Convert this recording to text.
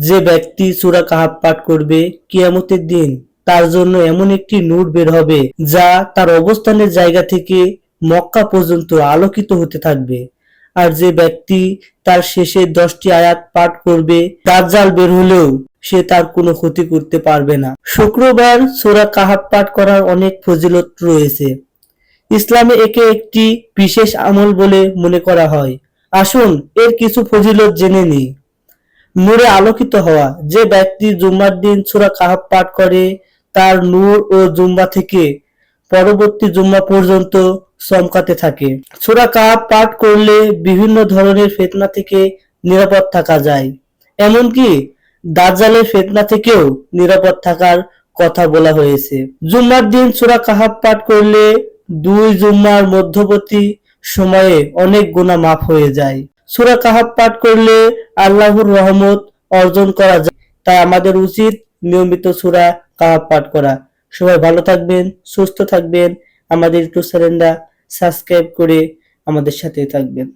যে ব্যক্তি সূরা কাহাব পাঠ করবে কিয়ামতের দিন, তার জন্য এমন একটি নূর বের হবে যা তার অবস্থানের জায়গা থেকে মক্কা পর্যন্ত আলোকিত হতে থাকবে। আর যে ব্যক্তি তার শেষে দশটি আয়াত পাঠ করবে দাজ্জাল বের হলেও সে তার কোনো ক্ষতি করতে পারবে না। শুক্রবার সোরা কাহাব পাঠ করার অনেক ফজিলত রয়েছে। ইসলামে একে একটি বিশেষ আমল বলে মনে করা হয়। আসুন এর কিছু ফজিলত জেনে নিই। নূরে আলোকিত হওয়া। যে ব্যক্তি জুম্মার দিন সূরা কাহাব পাঠ করে, তার নূর ও জুম্মা থেকে পরবর্তী জুম্মা পর্যন্ত চমকাতে থাকে। সূরা কাহাব পাঠ করলে বিভিন্ন ধরনের ফেতনা থেকে নিরাপদ থাকা যায়। এমনকি দাজ্জালের ফেতনা থেকেও নিরাপদ থাকার কথা বলা হয়েছে। জুম্মার দিন সূরা কাহাব পাঠ করলে দুই জুম্মার মধ্যবর্তী সময়ে অনেক গুণা মাফ হয়ে যায়। সূরা কাহাব পাঠ করলে আল্লাহর রহমত অর্জন করা যায়। তাই আমাদের উচিত নিয়মিত সুরা কাহাব পাঠ করা। সবাই ভালো থাকবেন, সুস্থ থাকবেন, আমাদের ইউটিউব চ্যানেলটা সাবস্ক্রাইব করে আমাদের সাথে থাকবেন।